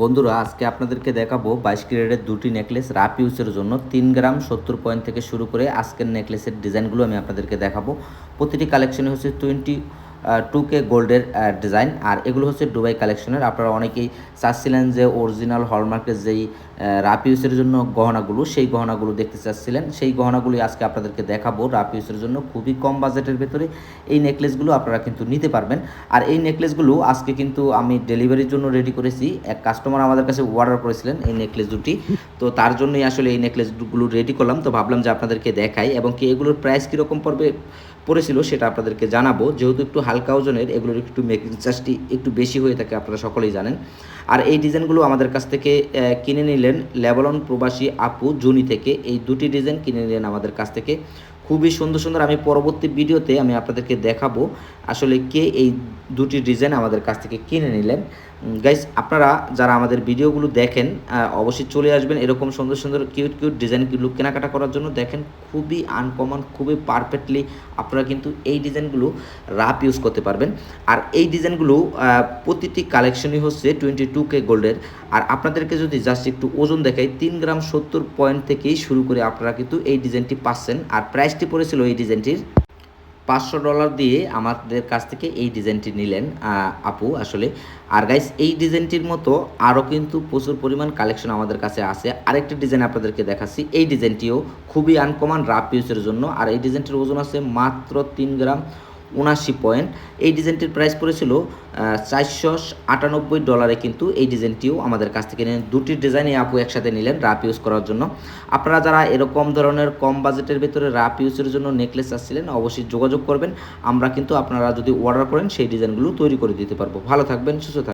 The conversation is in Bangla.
বন্ধুরা, আজকে আপনাদেরকে দেখাবো বাইশ ক্যারেটের দুটি নেকলেস রাপ ইউজের জন্য তিন গ্রাম সত্তর পয়েন্ট থেকে শুরু করে আজকের নেকলেসের ডিজাইনগুলো আমি আপনাদেরকে দেখাবো। প্রতিটি কালেকশনে হচ্ছে টোয়েন্টি টু কে গোল্ডের ডিজাইন আর এগুলো হচ্ছে দুবাই কালেকশনের আপনারা অনেকেই চাচ্ছিলেন যে অরিজিনাল হলমার্কের যেই রাপ ইউজের জন্য গহনাগুলো, সেই গহনাগুলো দেখতে চাচ্ছিলেন। সেই গহনাগুলি আজকে আপনাদেরকে দেখাবো রাপ ইউজের জন্য। খুবই কম বাজেটের ভেতরে এই নেকলেসগুলো আপনারা কিন্তু নিতে পারবেন। আর এই নেকলেসগুলো আজকে কিন্তু আমি ডেলিভারির জন্য রেডি করেছি। এক কাস্টমার আমাদের কাছে অর্ডার করেছিলেন এই নেকলেস দুটি। তো তার জন্যই আসলে এই নেকলেসগুলো রেডি করলাম। তো ভাবলাম যে আপনাদেরকে দেখাই। এবং কি এগুলোর প্রাইস কীরকম পড়বে? পড়েছিল, সেটা আপনাদেরকে জানাব। যেহেতু একটু হালকা ওজনের, এগুলোর একটু মেকিং চার্জটি একটু বেশি হয়ে থাকে, আপনারা সকলেই জানেন। আর এই ডিজাইনগুলো আমাদের কাছ থেকে কিনে নিলেন লেবানন প্রবাসী আপু জুনি থেকে। এই দুটি ডিজাইন কিনে নিলেন আমাদের কাছ থেকে। খুবই সুন্দর সুন্দর আমি পরবর্তী ভিডিওতে আমি আপনাদেরকে দেখাবো আসলে কে এই দুটি ডিজাইন আমাদের কাছ থেকে কিনে নিলেন। গাইস আপনারা যারা আমাদের ভিডিওগুলো দেখেন অবশ্যই চলে আসবেন এরকম সুন্দর সুন্দর কিউট কিউট ডিজাইনগুলো কেনাকাটা করার জন্য। দেখেন, খুবই আনকমন খুবই পারফেক্টলি আপনারা কিন্তু এই ডিজাইনগুলো রাপ ইউজ করতে পারবেন। আর এই ডিজাইনগুলো প্রতিটি কালেকশনই হচ্ছে টোয়েন্টি টু কে গোল্ডের আর আপনাদেরকে যদি জাস্ট একটু ওজন দেখাই, তিন গ্রাম সত্তর পয়েন্ট থেকেই শুরু করে আপনারা কিন্তু এই ডিজাইনটি পাচ্ছেন। আর প্রাইসটি পড়েছিল এই ডিজাইনটির পাঁচশো ডলার দিয়ে আমাদের কাছ থেকে এই ডিজাইনটি নিলেন আপু আসলে। আর গাইস এই ডিজাইনটির মতো আরও কিন্তু প্রচুর পরিমাণ কালেকশন আমাদের কাছে আছে। আরেকটি ডিজাইন আপনাদেরকে দেখাচ্ছি। এই ডিজাইনটিও খুবই আনকমন রাফ ইউজের জন্য। আর এই ডিজাইনটির ওজন আছে মাত্র তিন গ্রাম। উনাশি পয়েন্ট। এই ডিজাইনটির প্রাইস পড়েছিল চারশো আটানব্বই ডলারে কিন্তু এই ডিজাইনটিও আমাদের কাছ থেকে নিলেন। দুটি ডিজাইনই আপু একসাথে নিলেন রাপ ইউজ করার জন্য। আপনারা যারা এরকম ধরনের কম বাজেটের ভিতরে রাপ ইউজের জন্য নেকলেস আসছিলেন অবশ্যই যোগাযোগ করবেন। আমরা কিন্তু আপনারা যদি অর্ডার করেন, সেই ডিজাইনগুলো তৈরি করে দিতে পারব। ভালো থাকবেন, সুস্থ থাকবেন।